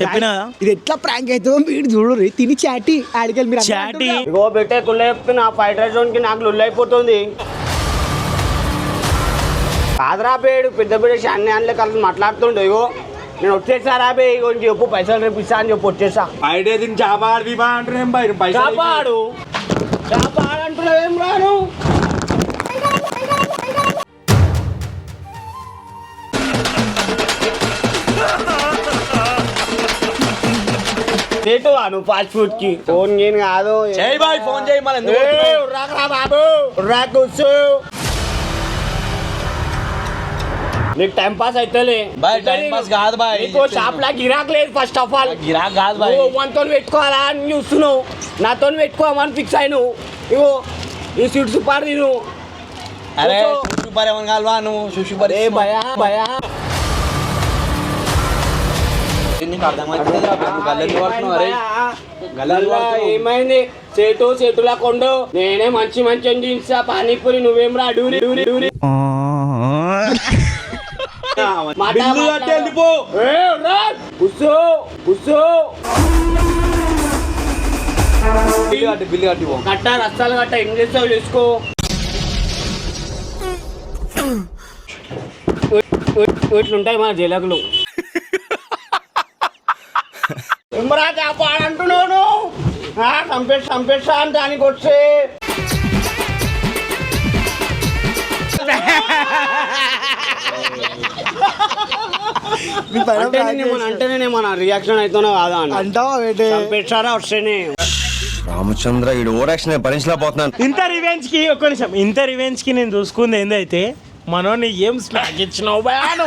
చెప్పినా? ఇది ఎట్లా ప్రాంక్ అవుతుందో మీరు చూడరు తిని చాటి ఆడికెళ్ళి మీరు చాటి. ఇగో పెట్టే కుళ్ళ నా ఫైడ్ రైస్కి నాకు లుల్ అయిపోతుంది కాదరా పేడు పెద్ద పెద్ద అన్ని అన్ని కలిసి మాట్లాడుతుండే. ఇగో నేను వచ్చేసారా బే ఇగో ఇంక చెప్పు పైసలు రేపు ఇస్తా అని చెప్పి వచ్చేసా. ఐడియా దీన్ని చాపాడు దీపా అంటే ఏం బయట పైసలు కాపాడు అంటున్నావేం రాను రేటు నువ్వు ఫాస్ట్ ఫుడ్కి. ఫోన్ నేను కాదు. చేయి బాయ్ ఫోన్ చేయి మళ్ళీ ఎందుకు ఏయ్, కొడుతున్నావు? ఉర్రాకురా బాబు. ఉర్రా కూర్చో. నీకు టైం పాస్ అవుతలే బాయ్, టైం పాస్ కాదు బాయ్. నీకు షాప్ లా గిరాక్ లేదు ఫస్ట్ ఆఫ్ ఆల్ గిరాక్ కాదు బాయ్. మనతో పెట్టుకోవాలా అని చూస్తున్నావు. నాతో పెట్టుకోమని ఫిక్స్ అయిను ఇగో ఈ సీట్ సూపర్ తిను. అరే కూర్చో. సూపర్ ఏమని కాల్వా నువ్వు సుషుపర్ ఏ భయా భయా. నీకు అర్థమవుతుంది? పడుతున్నావు? ఏమైంది? సేటు సేటులా కొండు. నేనే మంచి మంచి జీన్సా పానీపూరి నువ్వేం రా డూరి డూరి డూరి. కట్టి వెళ్ళిపో ఏ, రా. కూర్చో. కూర్చో. బిల్లు కట్టి బిల్లు కట్టి పో కట్ట రస్తాలు కట్ట ఏం చేస్తావు చేసుకో. ఇట్లుంటాయి మన జలకులు ఇమ్రా కాపాడంటున్నాను చంపేసి చంపేస్తా అని దానికి వచ్చే మీ పైన అంటే prank నేనేమన్నా చేశారు. అంటే నేనేమన్నా రియాక్షన్ అవుతున్నా కాదా అని. అంటావా చంపేస్తారా వస్తేనే. రామచంద్ర ఈ ఓరాక్షన్ భరించలేకపోతున్నాను ఇంత రివెంజ్కి ఒక్క నిమిషం. ఇంత రివెంజ్కి నేను చూసుకుంది ఏందైతే మనోని ఏం స్మాక్ ఇచ్చినావు భయాను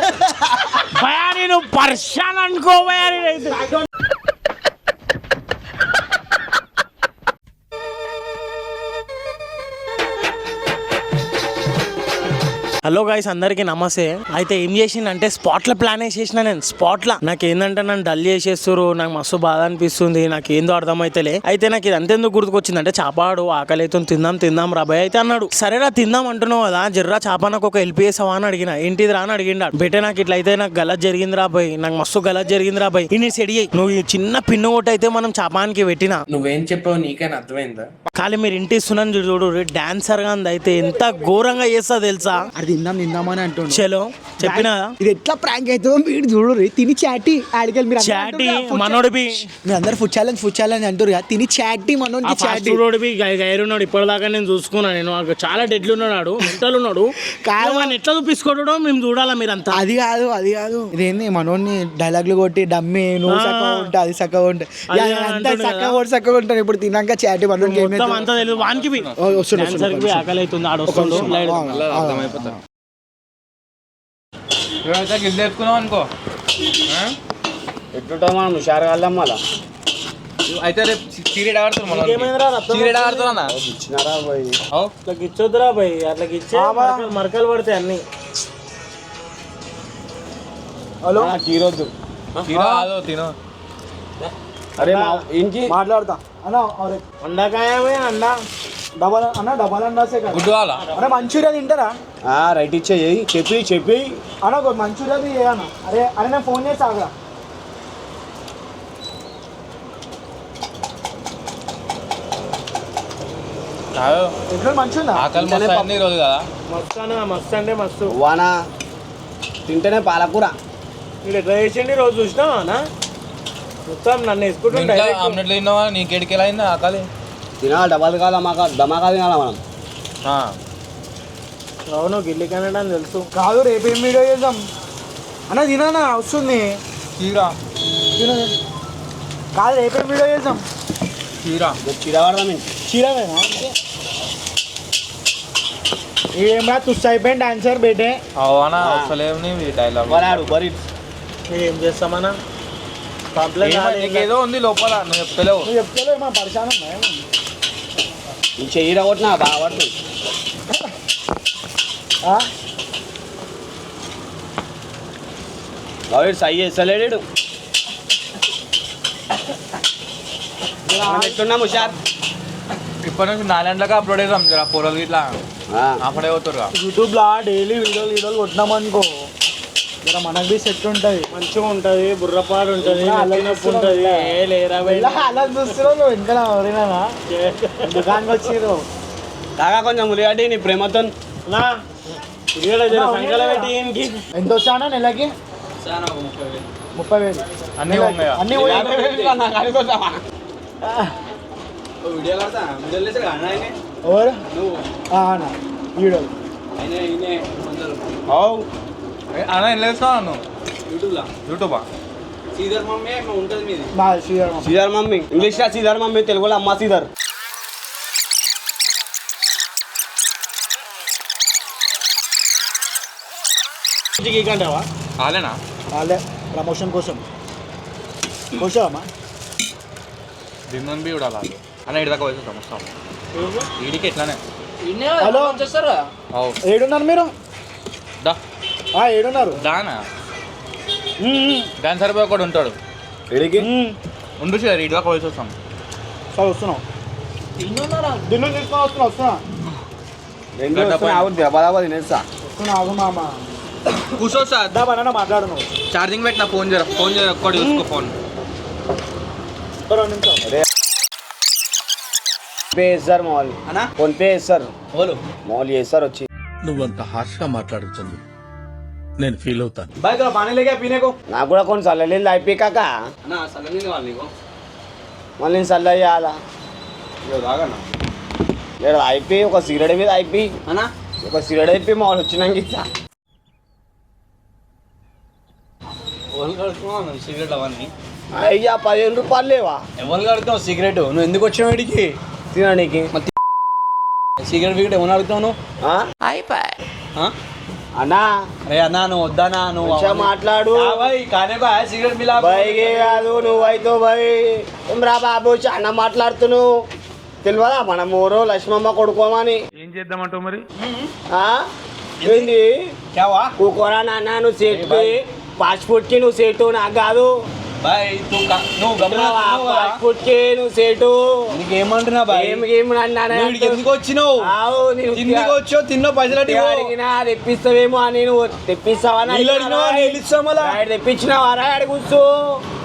భయా నేను పర్షాన్ అనుకో భయా హలో గాయస్ అందరికి నమస్తే. అయితే ఏం చేసిందంటే స్పాట్ల ప్లాన్ వేసేసిన నేను. స్పాట్ల నాకు ఏంటంటే నన్ను డల్ చేసేస్తారు నాకు మస్తు బాధ అనిపిస్తుంది. నాకు ఏందో అర్థమైతలే. అయితే నాకు ఇది అంతెందుకు గుర్తుకొచ్చిందంటే చాపాడు ఆకలి అయితే తిందాం తిందాం రాబాయ్ అయితే అన్నాడు. సరేరా తిందాం అంటున్నావు కదా. జర్రా చాప నాకు ఒక హెల్ప్ చేసావా అని అడిగిన. ఏంటిది రా అని అడిగిండా బెటే నాకు ఇట్లా అయితే నాకు గలత్ జరిగింది రాబాయ్ నాకు మస్తు గలత్ జరిగింది రాబాయ్ ఇన్ని సెడి అయ్యి నువ్వు ఈ చిన్న పిన్ను ఒకటి అయితే మనం చాపానికి పెట్టిన. నువ్వేం చెప్పావు నీకైనా అర్థమైందా? ఖాళీ మీరు ఇంటి ఇస్తున్నాను చూడు. డాన్సర్గా అయితే ఎంత ఘోరంగా చేస్తా తెలుసా? అది తిందాం తిందామని అంటుండు. చలో చెప్పినా? ఇది ఎట్లా ప్రాంక్ అవుతుందో మీరు చూడరు తిని చాటి ఆడికెళ్ళి మీరు అందరూ చాటి మనోడిపి. మీరు అందరు ఫుడ్ ఛాలెంజ్ ఫుడ్ ఛాలెంజ్ అంటారు కదా తిని చాటి మనోడికి చాటి వాడివి గైరున్నాడు. ఇప్పటిదాకా నేను చూసుకున్నా. నేను నాకు చాలా డెడ్లు ఉన్నాడు మెంటల్ ఉన్నాడు. కాదు. ఎట్లా చూపించుకోవడం మేము చూడాలా మీరంతా? అది కాదు అది కాదు. ఇదేంది? మనోడిని డైలాగ్లు కొట్టి డమ్మి నువ్వు. చక్కగా ఉంటా అది చక్కగా ఉంటా. అది యా, అంతా చక్కగా. కూడా చక్కగా ఉంటాను ఇప్పుడు తిన్నాక చాటి మనోడికి మొత్తం అంతా తెలియదు వానికి వస్తుండు. ఆకలి అవుతుంది ఆడ వస్తుండు. ఇప్పుడైతే గిల్లు అనుకో? ఎట్లుంటా మనం? హుషారు వెళ్దాం మళ్ళా. అయితే రేపు సీరియడ్ ఆడుతారు? ఆడుతున్నా ఇచ్చినారా పోయి అట్లా గిచ్చే మరకలు- పడతాయి అన్ని. హలో? కాదు తిను. అరే మా ఇంటి మాట్లాడతా. అన్న అరే. అండాకాయ భయ్ అండా. డబల్ అన్న డబల్ కదా. కావాలా అన్న మంచూరియా తింటారా? రైట్ ఇచ్చేయి చెప్పి చెప్పి. అన్న ఒక మంచూరియా బి అన్న. అరే అరే నేను ఫోన్ చేసి ఆగా కాదు ఎట్లా మంచిగా ఆకలి మస్తు కదా. మస్తు అన్న మస్తు అంటే మస్తు. వానా తింటేనే పాలకూర. మీరు ఎట్లా చేసిండి రోజు చూసినావా అన్న? మొత్తం నన్ను ఆమ్లెట్లు తిన్నావా? నీకేడికి ఎలా అయింది ఆకలి తినా డబల్ కాదా మాకు దమాకా తినాలా మనం? ఆ. అవును గిల్లి కన్నడ అని తెలుసు. కాదు రేపు ఏం వీడియో చేద్దాం? అన్న తినా వస్తుంది. తీరా. తిను. కాదు రేపేం వీడియో చేద్దాం? తీరా. చిరవాడదాం ఇంటి చీరమేనా తుస్సు అయిపోయింది డాన్సర్ బేటే. అవునా? అసలేం నీ డైలాగ్ వరాడు బరి ఏం చేస్తామన్నా నీకేదో ఉంది లోపల నువ్వు చెప్తలేవు నువ్వు చెప్తే మా పరిశానం ఈ చెయ్యి కొట్టినా బాగా పడుతుంది సై చేస్తలేడు మనం ఎట్లున్నాం హుషార్ ఇప్పటి నుంచి నాలుగంటలకు అప్లోడ్ చేద్దాం జర పొరలు ఇట్లా ఆ, అప్పుడే పోతురుగా యూట్యూబ్లో డైలీ వీడియోలు వీడియోలు కొట్టినామనుకో జర మనకు బి సెట్ ఉంటుంది. మంచిగా ఉంటది బుర్రపాడు ఉంటది నొప్పి ఉంటది. ఏ లేరా. అలా చూస్తున్నావు నువ్వు ఇంకా ఎవరైనా? దుకాణానికి వచ్చిర్రు? కాగా కొంచెం ఉల్లిగడ్డ నీ ప్రేమతో. నా. జర పెట్టి ఈయనకి. ఎంత వచ్చానా నెలకి? ముప్పై వేలు. అన్నీ ఉన్నాయా? అన్ని వీడియో కడతా? వీడియో ఎవరు? నువ్వు. వీడియో అన్న ఏం లేస్తున్నావు నువ్వు యూట్యూబ్లో? యూట్యూబా? సీదర్ మమ్మీ ఉంటుంది మీది. మా. సీదర్ మమ్మీ. ఇంగ్లీష్లో సీదర్ మమ్మీ తెలుగులో అమ్మ సీదర్ గీకంటావా కాలేనా? వాళ్ళే ప్రమోషన్ కోసం. కోసావమ్మా దిందని బి చూడాలి? వాళ్ళు. అన్న ఇటు దాకా వచ్చేస్తాం వస్తాం వీడికి ఎట్లానే? హలో? ఏడున్నారు మీరు? దా. ఏడున్నారు. దానా? దాని సరిపోయి ఒకడు ఉంటాడు. ఇడికి ఉండు సార్ ఇటు దాకా వచ్చేస్తాం సరే వస్తున్నావు దిల్లు తీసుకొని వస్తున్నా వస్తున్నా. రెండు తినేస్తా. వస్తున్నా ఆగు మామ. కూర్చో సార్. దా బనానా మాట్లాడు నువ్వు ఛార్జింగ్ పెట్టిన ఫోన్ చేయరా ఫోన్ చేయ ఒక్కటి చూసుకో ఫోన్. రెండు పే చేస్తారు మామూలు ఫోన్ పే చేస్తారు. మామూలు చేస్తారు వచ్చి. నువ్వంత హార్ష్గా మాట్లాడుతుంది నేను ఫీల్ అవుతాను. బాయ్తో పానీ లేకే పీనేకో నాకు కూడా కొన్ని అయిపోయాక అన్న సగం వాళ్ళు నీకు? మళ్ళీ నేను చల్ల చేయాలా? ఇదో తాగన్నా. నేను అయిపోయి ఒక సిగరెట్ మీద అయిపోయి ఒక సిగరెట్ అయిపోయి మామూలు వచ్చినాక ఇస్తా. ఎవరు కడుతున్నావు సిగరెట్ అవన్నీ? అయ్యా పదిహేను రూపాయలు లేవా? ఎవరు కడుతున్నావు సిగరెట్ నువ్వు ఎందుకు వచ్చినావు వీడికి తినడానికి సిగరెట్ వికెట్ ఎవరు అడుగుతావు నువ్వు? ఆ? అన్నా. అరే అన్నా నువ్వు వద్దానా నువ్వు మాట్లాడు. ఆ భాయ్ కానే బాయ్ సిగరెట్ మిలా కాదు నువ్వు అయితే బై. రా బాబు చాలా మాట్లాడుతున్నావు. తెలియదా మన ఊరు లక్ష్మమ్మ కొడుకోమని? ఏం చేద్దామంటావు మరి? ఆ? ఏంది? కూకోరా నాన్న నువ్వు సేట్కి కి నువ్వు సేటు నాకు కాదు. బాయ్ నువ్వు నువ్వు సేటు. బాయ్? ఏం గేమ్ అన్నాను ఎందుకు వచ్చినావు? ఎందుకు వచ్చో తిన్నో. పైసలు అడిగినా తెప్పిస్తావేమో అని నువ్వు తెప్పిస్తావా తెప్పించినావా? ఆడ కూర్చో.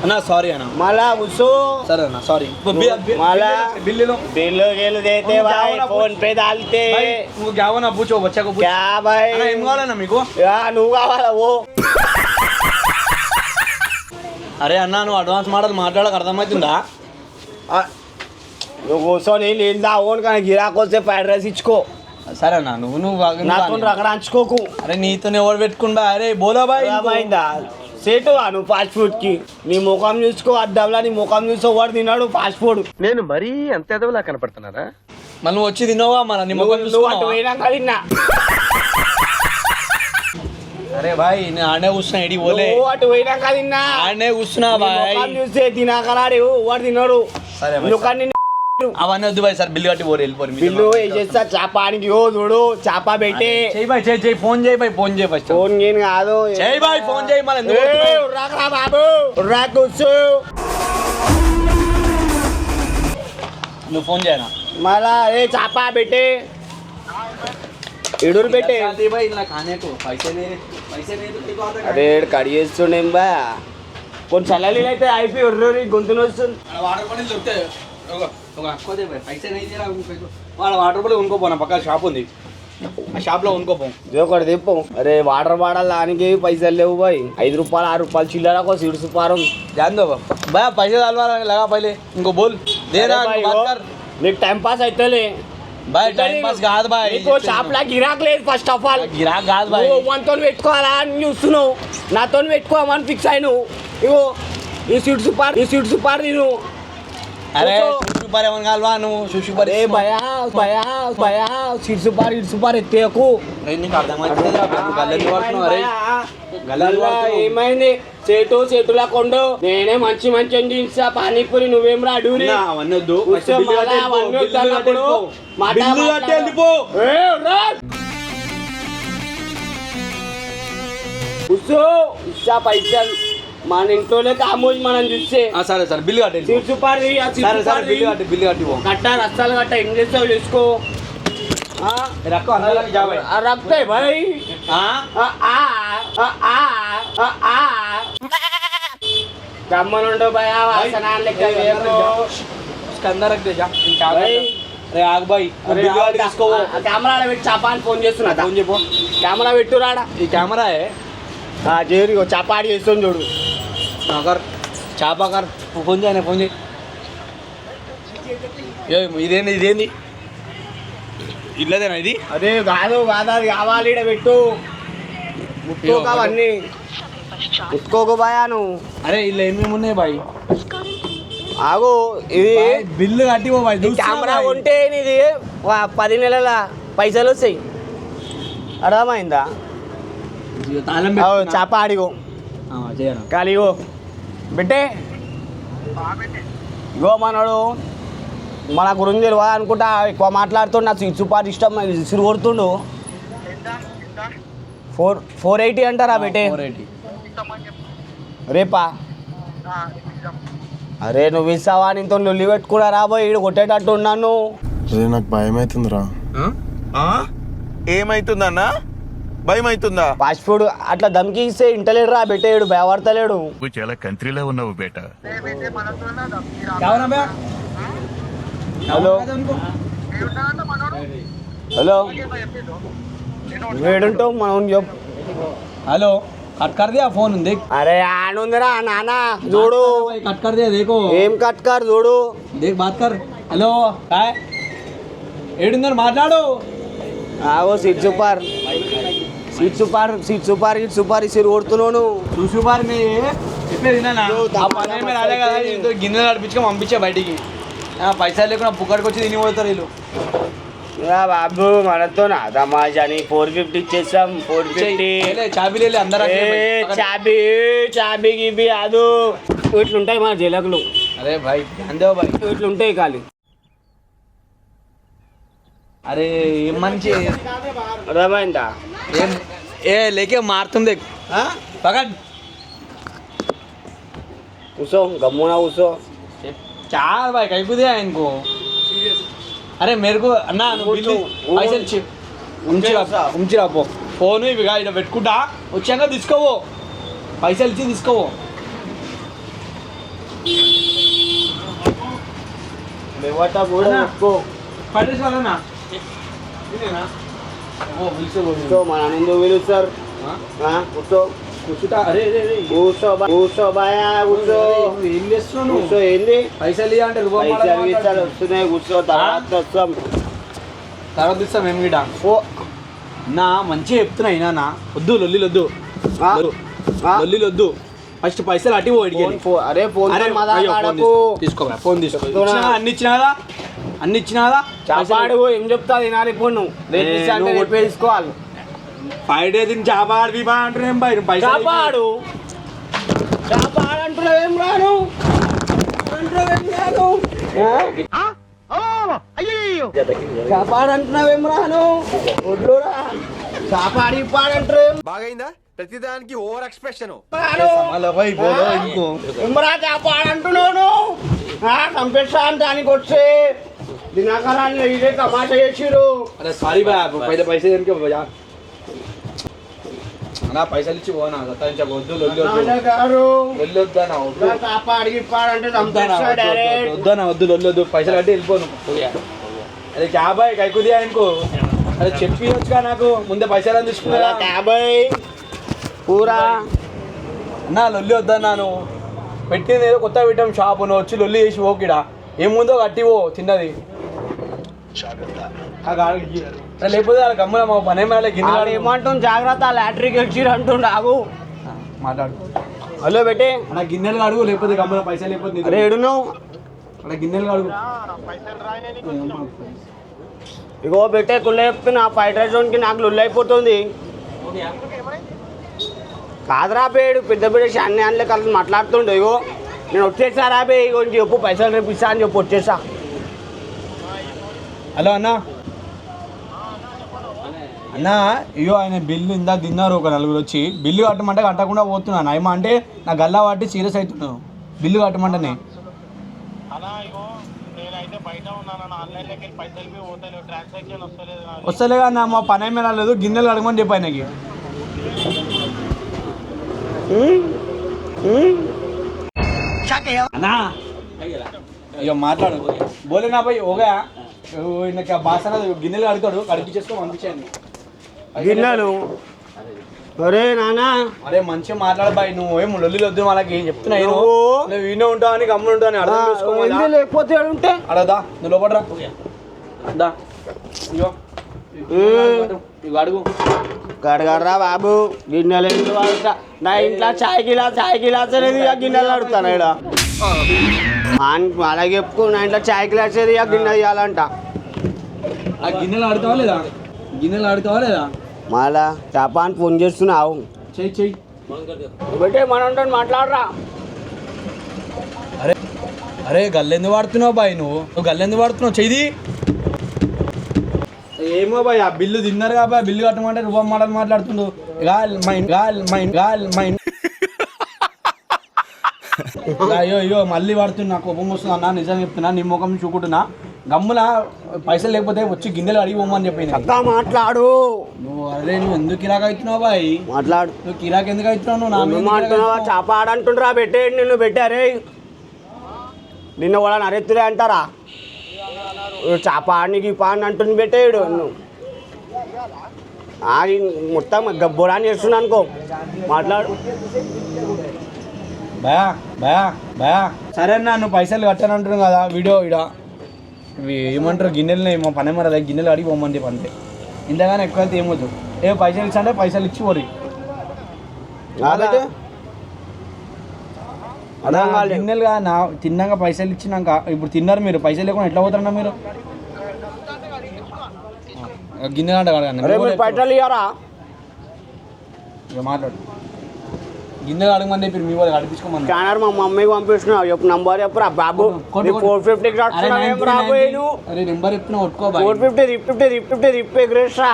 అన్నా సారీ అన్న. మళ్ళా కూర్చో. సరే అన్న సారీ. మళ్ళా బిల్లులు బిల్లు గేలు బాయ్ ఫోన్ పే దాల్తే. నువ్వు పూచో వచ్చాక బాయ్ ఏం కావాలన్నా మీకు? నువ్వు కావాలా ఓ. అరే అన్న నువ్వు అడ్వాన్స్ మాటలు మాట్లాడక అర్థమవుతుందా? నువ్వు కూర్చొని నీళ్ళు తాగోను కానీ గిరాకు వస్తే ఫ్రైడ్ రైస్ ఇచ్చుకో. సరే అన్న నువ్వు నువ్వు నాతో రగడాంచుకోకు అరే నీతో ఎవరు పెట్టుకుంటా? అరే బోలా బాయ్ అర్థమైందా సేటు నువ్వు ఫాస్ట్ ఫుడ్కి. నీ ముఖం చూసుకో అద్దంలా నీ ముఖం చూసో వాడు తిన్నాడు ఫాస్ట్ ఫుడ్ నేను మరీ అంత ఎదవలా కనపడుతున్నారా మళ్ళీ నువ్వు వచ్చి తిన్నావా మన నీ ముఖం నువ్వు అటు? పోయినాక తిన్నా. అరే బాయ్ నేను ఆడనే కూర్చున్నా ఇడి పోలే. నువ్వు అటు పోయినాక తిన్నా. ఆడనే కూర్చున్నా బాయ్ ముఖం చూస్తే తినాకరాడు వాడు తిన్నాడు సరే. ఎందుకని అవన్నీ వద్దు బాయ్ సార్ బిల్లు కట్టి పోరు వెళ్ళిపోరు బిల్లు. వేసేస్తా చేపానికి ఓ చూడు చేప పెట్టి. చేయి బాయ్ చేయి చేయి ఫోన్ చేయి బాయ్ ఫోన్ చేయి ఫస్ట్ ఫోన్ గేమ్ కాదు. చేయి బాయ్ ఫోన్ చేయి మళ్ళీ? ఉర్రాకురా బాబు ఉర్రా కూర్చో. నువ్వు ఫోన్ చేయనా? మళ్ళా ఏ చేప పెట్టి. ఏడూరు పెట్టే. అరే కడి చేస్తుండేం బా? కొన్ని చల్లలు అయితే అయిపోయి ఒర్రూరి గొంతుని వస్తుంది. వాళ్ళ వాటర్ బాటిల్ కొనుక్కోపోనా పక్క షాప్ ఉంది. ఆ షాప్లో కొనుక్కోపో ఒకటి తెప్పం. అరే వాటర్ బాటిల్ దానికి పైసలు లేవు బాయ్. ఐదు రూపాయలు ఆరు రూపాయలు చిల్లరకు సిడుసు పారం జాందో బా పైసలు కలవాలి లగా పైలే ఇంకో బోల్. దేరా నీకు టైం పాస్ అయితే బాయ్ టైం పాస్ కాదు బాయ్. నీకు షాప్ లా గిరాక్ లేదు ఫస్ట్ ఆఫ్ ఆల్ గిరాక్ కాదు బాయ్. తోని పెట్టుకోవాలా అని చూస్తున్నావు. నాతోని పెట్టుకోమని ఫిక్స్ అయినావు. ఇగో ఈ సీట్ సూపర్ ఈ సీట్ సూపర్ నేను అరే సుషుపార్ ఏమని నువ్వు ఏ భయా భయా భయా ఏమైంది? చేటు చేతులా కొండు. నేనే మంచి మంచి అందించా పానీపూరి నువ్వేం రాడూరి పైసలు. మన ఇంట్లోనే కామోజ్ మనం చూస్తే. సరే సరే బిల్లు కట్టి చిరుచు పారి సరే సరే బిల్లు కట్టి బిల్లు కట్టి కట్ట రస్తాలు కట్ట ఏం చేస్తావు చేసుకో. రక్తాయి భాయ్ గమ్మనుండో భయ పెట్టి చపాన్ ఫోన్ చేస్తున్నా ఫోన్ చెప్పు. కెమెరా పెట్టురాడా ఈ కెమెరా చేరి చపాటి చేస్తుంది చూడు. అగర్ చాపాకర్ ఫోన్ చేయనే ఫోన్ చేయి. ఇదేంది ఇదేంది? ఇల్లదేనా ఇది? అదే కాదు కాదు అది కావాలి పెట్టు. ముట్టుకోక అవన్నీ. ముట్టుకోకు భయా నువ్వు అరే ఇల్లు ఏమేమి ఉన్నాయి బాయ్. ఆగు ఇది బిల్లు కట్టి బాయ్ కెమెరా ఉంటే వా- పది నెలల పైసలు వస్తాయి. అర్థమైందా? చేప ఆడిగో. చేయను కాలిగో బిట్టే ఇగో మనోడు మన గురించి తెలియదు అనుకుంటా ఎక్కువ మాట్లాడుతుండు నాకు సూపర్ ఇష్టం సిరు కొడుతుండు. ఫోర్ ఫోర్ ఎయిటీ అంటారా బెట్టే రేపా? అరే నువ్వు ఇస్తావా? నీతో లొల్లి పెట్టుకున్నా రాబోయ్ ఈడు కొట్టేటట్టు ఉన్నాను నాకు భయం అవుతుందిరా ఏమైతుందన్నా? భయం అవుతుందా ఫాస్ట్ ఫుడ్ అట్లా దమ్కి ఇస్తే ఇంటలేడు రా బెట్టేడు భయపడతలేడు నువ్వు చాలా కంట్రీలో ఉన్నావు బేట హలో హలో వేడుంటావు మనం చెప్పు हेलो कट कर दिया फोन देख అరే ఆనుందిరా నాన్న చూడు कट कर दिया देखो ఏం కట్కారు చూడు देख बात कर हेलो काय ఏడుందని మాట్లాడు ఆగో seat super Seat super seat super ఇటు సూపర్ ఇసిరు కొడుతున్నాను చూసు బార్ మీ చెప్పేది రాలే కదా ఇంత గిన్నెలు నడిపించుకొని పంపించే బయటికి. ఆ, పైసలు లేకుండా పుక్కడికి వచ్చి తిని పోతారు వీళ్ళు. బాబు మనతో నా తమాషాని ఫోర్ ఫిఫ్టీ ఇచ్చేసాం ఫోర్ ఫిఫ్టీ. చాబీ అందరూ. చాబీ చాబీ గిబీ అదు. ఇట్లుంటాయి మన జలకులు. అరే భాయ్ అందే భాయ్ ఇట్లుంటాయి ఖాళీ. అరే ఏం మంచి అర్థమైందా ఏం ఏ లేకే మారుతుంది పకడ్ కూసో గమ్మున కూసో चार भाई कहीं को दिया इनको अरे मेरे को అన్నా నువ్వు బిల్లు పైసలు ఇచ్చి ఉంచిరా ఉంచిరా పో ఫోన్ ఇవి ఇక్కడ పెట్టుకుంటా వచ్చాక తీసుకోవో పైసలు ఇచ్చి తీసుకోవో మేవట కూర్చుంటా? అరే బాయా ఏం చేస్తున్నావు? ఏంది? పైసలు అంటే పైసలు వస్తున్నాయి కూర్చో తర్వాత వస్తాం. తర్వాత ఇస్తాం మేము గిట ఓ. నా మంచిగా చెప్తున్నా అయినా నా వద్దు లొల్లిలు వద్దు? లొల్లిలు వద్దు ఫస్ట్ పైసలు అట్టి పోయి అరే ఫోన్ తీసుకో. ఫోన్ తీసుకో అన్ని ఇచ్చినా కదా అన్ని ఇచ్చినా కదా చాపాడు ఏం చెప్తా తినాలి ఇప్పుడు నువ్వు. రేపు తీసుకోవాలి. ఫైవ్ డేస్ చాపాడు బీబా అంటారు ఏం బయట పైసలు చాపాడు చాపాడు అంటున్నావు ఏం రాను చాపాడు అంటున్నావు ఏం రాను ఒడ్లురా చాపాడి పాడంటారు ఏం బాగైందా? ప్రతిదానికి ఓవర్ ఎక్స్ప్రెషన్. చాపాడు అంటున్నాను కంపెస్తా దానికి వచ్చే దినకరాన్ని ఇదే తమాషా చేసిరు అరే సారీ బా పైసలు పైసలు దేనికి భయ్యా? అన్నా పైసలు ఇచ్చి పోనా? వద్దు లొల్లి వద్దు. నాన్నగారు లొల్లి వద్దు. అన్న వద్దు కాపాడి గిప్పాడంటే వద్దన్నా, చంపేస్తా వద్దు, డైరెక్ట్ వద్దు, వద్దన్నా, వద్దు లొల్లి వద్దు. పైసలు అంటే వెళ్ళిపోను అరే క్యా బాయ్ కైకుదియా అనుకో అరే చెప్పి వచ్చుగా నాకు. ముందే పైసలు అని తీసుకున్నా యాభై పూరా అన్నా లొల్లి వద్దన్నాను పెట్టింది ఏదో కొత్త పెట్టాం షాప్ నువ్వు వచ్చి లొల్లి చేసి ఓకిడా ఏముందో కట్టివో చిన్నది. అరే లేకపోతే వాళ్ళ గమ్మున మా పని గిన్నె. ఏమంటుంది జాగ్రత్త లాటరీకి అంటుండు ఆగు. మాట్లాడు. హలో బెట్టే అన్న గిన్నెలు కడుగు లేకపోతే గమ్మున పైసలు లేకపోతే నీకు. అరే ఎడును గిన్నెలు కడుగు ఇగో బెట్టే చెప్తున్నా ఫ్రైడ్ రైస్కి నాకు లొల్లి అయిపోతుంది. కాదురా పేడు పెద్ద బిడ్డ అన్ని అన్ని కలిసి మాట్లాడుతుండే ఇగో. నేను వచ్చేసారా బే ఇగో చెప్పు పైసలు రేపు ఇస్తా అని చెప్పు వచ్చేసా. హలో అన్న. అన్న అయ్యో ఆయన బిల్లు ఇందా తిన్నారు ఒక నలుగురు వచ్చి. బిల్లు కట్టమంటే కట్టకుండా పోతున్నాను ఏమో అంటే నా గల్లా పట్టి సీరియస్ అవుతున్నాను బిల్లు కట్టమంటేనే. వస్తలే అన్న. మా పని ఏమీ రాలేదు. గిన్నెలు కడగమని చెప్పి ఆయనకి. అన్నా. ఇక మాట్లాడు. బోలే నా పోయి ఓగా. ఇంకా బాసన గిన్నెలు కడుతాడు కడిపి చేసుకో పంపించాను గిన్నెలు? ఒరే నానా. అరే మంచిగా మాట్లాడు బాయ్ నువ్వు ఏం లొల్లి వద్దు వాళ్ళకి ఏం చెప్తున్నా నేను? నువ్వు- నువ్వు వినే ఉంటావు అని గమ్మున ఉంటావు అని అర్థం చేసుకో ఎందుకు లేకపోతే ఉంటే? అడదా నువ్వు లోపడరా దా. ఇగో ఇగో అడుగు. కడగర్రా బాబు గిన్నెలు ఎందుకు వాడతా? నా ఇంట్లో చాయ్ గిలాస్ చాయ్ గిలాస్ అనేది గిన్నెలు అడుగుతాను ఇక్కడ అలాగే చెప్పుకో నా ఇంట్లో చాయ్ గిలాస్ ఇక గిన్నె ఇవ్వాలంట ఆ గిన్నెలు ఆడుతావా లేదా? గిన్నెలు ఆడుతావా లేదా? మళ్ళా చేప అని ఫోన్ చేస్తున్నావు. చెయ్యి చెయ్యి బట్టే మనం మాట్లాడరా. అరే అరే గల్లెందు వాడుతున్నావు బాయ్ నువ్వు? నువ్వు గల్లెందు వాడుతున్నావు? చెయ్యి ఏమో బాయ్ ఆ బిల్లు తిన్నారు కాబా బిల్లు కట్టమంటే రూపాయి మాటలు మాట్లాడుతుండు. గాల్ మైండ్ గాల్ మైండ్ గాల్ మైండ్ అయ్యో అయ్యో మళ్ళీ వాడుతున్నా నాకు కోపం వస్తుంది అన్న నిజం చెప్తున్నా నీ ముఖం చూకుంటున్నా. గమ్మున పైసలు లేకపోతే వచ్చి గిన్నెలు అడిగి పోమని చెప్పింది మాట్లాడు. నువ్వు అరే నువ్వు ఎందుకు కిరాక్ అవుతున్నావు బాయ్? మాట్లాడు. నువ్వు కిరాక్ ఎందుకు అవుతున్నావు నువ్వు నా మీద మాట్లాడుతున్నావా? చేప ఆడంటుండ్రా పెట్టేయండి నిన్ను పెట్టారే నిన్న వాళ్ళ నరెత్తురే అంటారా? చేప ఆడికి పాని అంటుంది పెట్టేయడు నువ్వు మొత్తం గబ్బోడాన్ని చేస్తున్నా అనుకో. మాట్లాడు. భయా భయా భయా. సరే అన్న నువ్వు పైసలు కట్టాను అంటున్నావు కదా వీడియో ఇడ. ఇవి ఏమంటారు గిన్నెలు మా పని మరి గిన్నెలు అడిగి పోమంది అంతే ఇంతగానే ఎక్కువ అయితే ఏమొద్దు ఏ పైసలు ఇచ్చా అంటే పైసలు ఇచ్చి పోరి. గిన్నెలుగా నా తిన్నాక పైసలు ఇచ్చినాక ఇప్పుడు తిన్నారు మీరు పైసలు లేకుండా ఎట్లా పోతారన్నా మీరు? గిన్నెలు అంట మాట్లాడు. గిన్నెలు అడగమని చెప్పి మీ వాళ్ళు అడిపించుకోమని స్కానర్ మా మమ్మీకి పంపిస్తున్నావు చెప్పు నంబర్ చెప్పురా బాబు. ఫోర్ ఫిఫ్టీకి అరే నెంబర్ చెప్తున్నా ఒట్టుకో బాయ్. ఫోర్ ఫిఫ్టీ రిప్ ఫిఫ్టీ రిప్ ఫిఫ్టీ రిప్ ఎగ్రేస్రా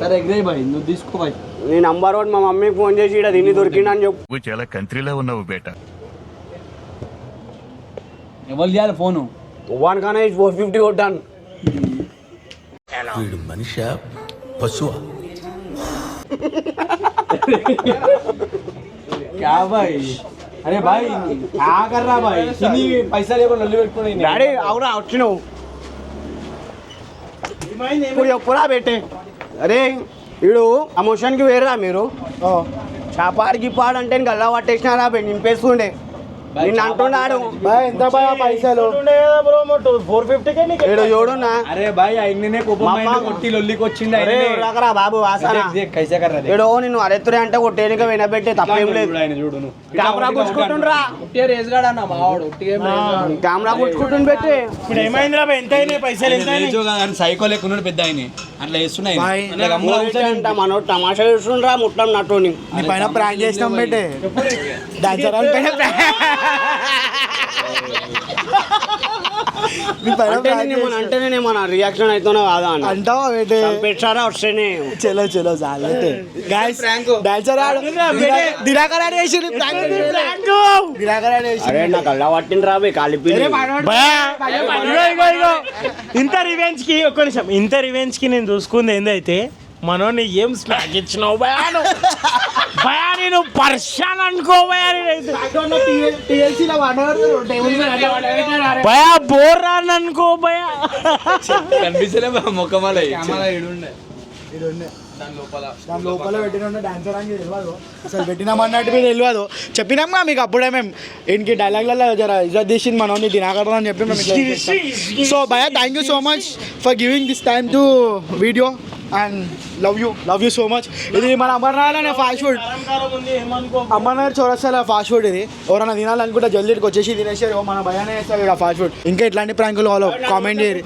సరే ఎగ్రే బాయ్ నువ్వు తీసుకో బాయ్. నీ నంబర్ ఒకటి మా మమ్మీకి ఫోన్ చేసి ఇక్కడ దీన్ని దొరికిందని చెప్పు. నువ్వు చాలా కంట్రీలో ఉన్నావు బేటా. ఎవరు చేయాలి ఫోను? వన్ కానీ ఫోర్ ఫిఫ్టీ కొట్టాను. వీడు మనిష? పశువా? क्या भाई अरे भाई क्या कर रहा भाई తిని పైసలు లేకుండా లొల్లి పెట్టుకుని డాడీ అవురా వచ్చినావు ఇప్పుడు చెప్పురా పెట్టే అరే వీడు అమోషన్కి వేరురా మీరు చాపాడు గిప్పాడు అంటే గల్లా పట్టేసినారా బే నింపేస్తుండే నిన్ను అంటున్నాడు ఎంత పైసలు? ఫోర్ ఫిఫ్టీకే చూడున్నా అరే ఆయననే కోపం అమ్మ- కొట్టి లొల్లి కొచ్చింది అరే రాకరా బాబు వాసన కైసే కర్రా వీడు నిన్ను అరెత్తురే అంటే కొట్టేనిక వినబెట్టే తప్పేం లేదు. ఆయన చూడు నువ్వు. కెమెరా గుచ్చుకుంటుండ్రా. ఉట్టిగా రేసుగాడు అన్న మావాడు ఉట్టిగా కెమెరా గుచ్చుకుంటుంది పెట్టి. ఇప్పుడు ఏమైంది రా ఎంత అయినాయి పైసలు? ఎంత అయినాయి? సైకో లేకున్నాడు పెద్ద ఆయన. అట్లా చూస్తుండ్రా ముట్టం నట్టుని. పైన ప్రాంక్ చేసినాం పెట్టే. డాన్సర్ అని పైన నీ పైన అంటే రియాక్షన్ అవుతున్నా కాదా అని అంటావా పెట్టే పెట్టారా వస్తేనే. చలో చలో చాలంటే గాయస్ డాన్సర్ ఆడు. దినాకర్ ఆడు వేసి దినాకర్ ఆడు వేసి అరే నాకు అల్లా పట్టింది రా బే కలిపి. ఇంత రివెంజ్కి ఒక్క నిమిషం. ఇంత రివెంజ్కి నేను చూసుకుంది ఏందైతే మనోని ఏం స్నాక్ ఇచ్చినావు భయాను భయా నేను పర్షాన్ అనుకో భయా బోర్ రాను అనుకో భయా. కనిపిస్తలే మొక్కమాల దాని లోపల. పెట్టిన డాన్సర్ అని తెలియదు అసలు పెట్టినామన్నట్టు మీరు తెలియదు చెప్పినాం మీకు అప్పుడే మేము. ఇంటికి డైలాగ్లలో జర ఇజ్జత్ తీసింది మనం దినాకర్ అని చెప్పి మేము సో భయ thank you so much for giving this time to video and love you love you so much ఇది మన అమర్నాథ్ అనే ఫాస్ట్ ఫుడ్ అమర్నాథ్ చౌరస్తాలో ఫాస్ట్ ఫుడ్ ఇది. ఎవరైనా తినాలనుకుంటే జల్దీ ఇక్కడికి వచ్చేసి తినేసారు మన భయానే వేస్తారు ఇక్కడ ఫాస్ట్ ఫుడ్ ఇంకా ఇట్లాంటి ప్రాంకులు వాళ్ళు కామెంట్ చేయరు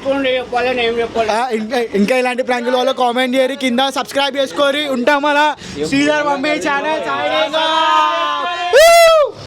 ఇంకా ఇంకా ఇలాంటి ప్రాంకులు వాళ్ళు కామెంట్ చేయరు కింద సబ్స్క్రైబ్ చేసుకోరి. ఉంటాం అలా శ్రీధర్ మమ్మీ ఛానల్.